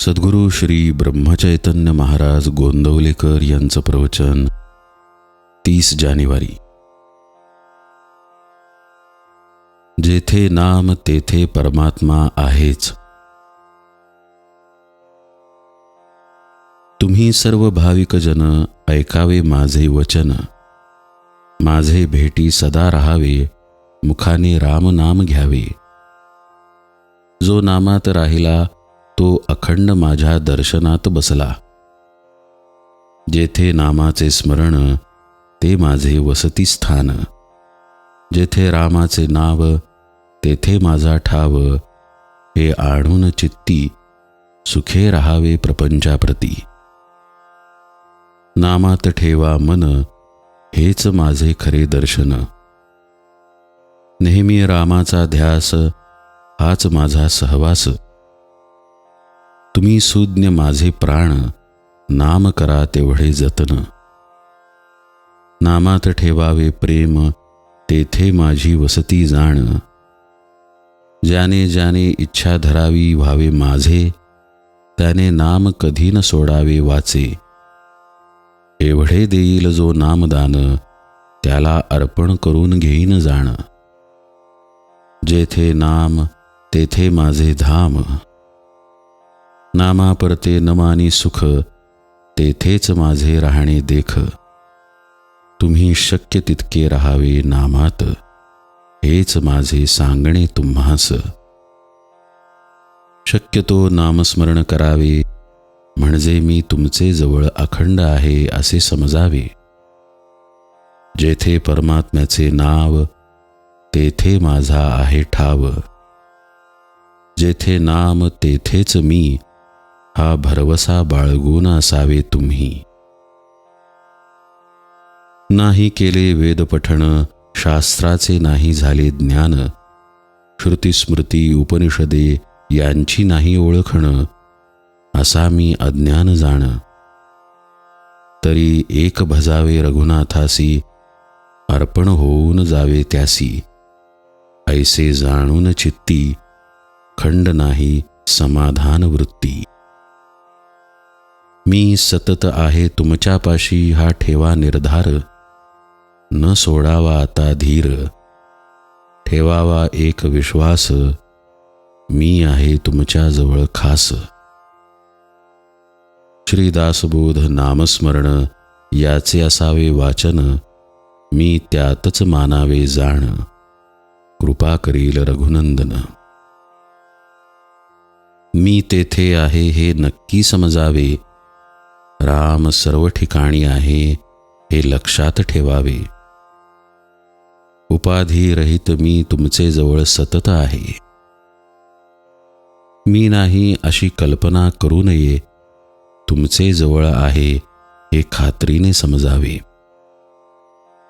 सद्गुरू श्री ब्रह्मचैतन्य महाराज गोंदवलेकर यांचं प्रवचन तीस जानेवारी. जेथे नाम तेथे परमात्मा आहेच. तुम्ही सर्व भाविक जन ऐकावे माझे वचन. माझे भेटी सदा राहावे मुखाने राम नाम घ्यावे. जो नामात राहिला तो अखंड माझ्या दर्शनात बसला. जेथे नामाचे स्मरण ते माझे वसतिस्थान जेथे रामाचे नाव तेथे माझा ठाव. हे आणून चित्ती सुखे राहावे प्रपंचाप्रती. नामात ठेवा मन हेच माझे खरे दर्शन. नेहमी रामाचा ध्यास हाच माझा सहवास. तुम्ही सुज्ञ माझे प्राण नाम करा तेवढे जतन. नामात ठेवावे प्रेम तेथे माझी वसती जाण. ज्याने ज्याने इच्छा धरावी व्हावे माझे त्याने नाम कधी न सोडावे वाचे. एवढे देईल जो नामदान त्याला अर्पण करून घेईन जाण. जेथे नाम तेथे माझे धाम. नामा परते नमानी सुख तेथेच माझे राहणे देख. तुम्ही शक्य तितके राहावे नामात हेच माझे सांगणे तुम्हास. शक्यतो नामस्मरण करावे म्हणजे मी तुमचे जवळ अखंड आहे असे समजावे. जेथे परमात्म्याचे नाव तेथे माझा आहे ठाव. जेथे नाम तेथेच मी हा भरवसा बाळगून असावे तुम्ही. नाही केले वेदपठण शास्त्राचे नाही झाले ज्ञान. श्रुतीस्मृती उपनिषदे यांची नाही ओळखणं. असा मी अज्ञान जाण. तरी एक भजावे रघुनाथासी अर्पण होऊन जावे त्यासी. ऐसे जाणून चित्ती खंड नाही समाधान वृत्ती. मी सतत आहे तुमच्यापाशी हा ठेवा निर्धार. न सोडावा आता धीर. ठेवावा एक विश्वास. मी आहे तुमच्याजवळ खास. श्रीदासबोध नामस्मरण याचे असावे वाचन. मी त्यातच मानावे जाण. कृपा करील रघुनंदन. मी तेथे आहे हे नक्की समजावे. राम सर्व ठिकाणी आहे हे लक्षात ठेवावे. उपाधी रहित मी तुमचे जवळ सतत आहे. मी नाही अशी कल्पना करू नये तुमचे जवळ आहे हे खात्रीने समजावे.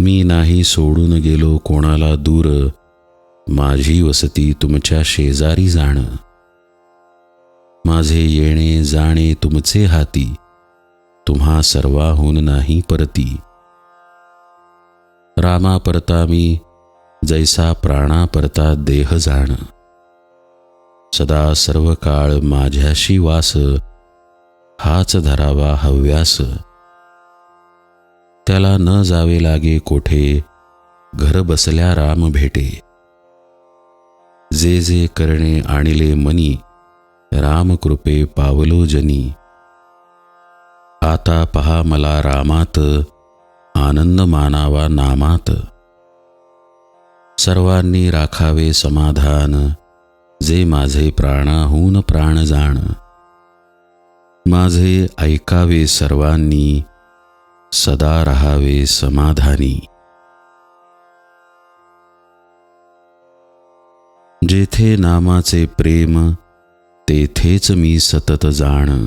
मी नाही सोडून गेलो कोणाला दूर माझी वसती तुमच्या शेजारी जाणं. माझे येणे जाणे तुमचे हाती तुम्हा सर्वाहून नाही परती. रामा परता मी जैसा प्राणा परता देह जाण. सदा सर्व काळ माझ्याशी वास हाच धरावा हव्यास. त्याला न जावे लागे कोठे घर बसल्या राम भेटे. जे जे करणे आणिले मनी रामकृपे पावलो जनी. आता पहा मला रामात आनंद मानावा नामात. सर्वांनी राखावे समाधान जे माझे प्राणाहून प्राण जाण. माझे ऐकावे सर्वांनी सदा राहावे समाधानी. जेथे नामाचे प्रेम तेथेच मी सतत जाण.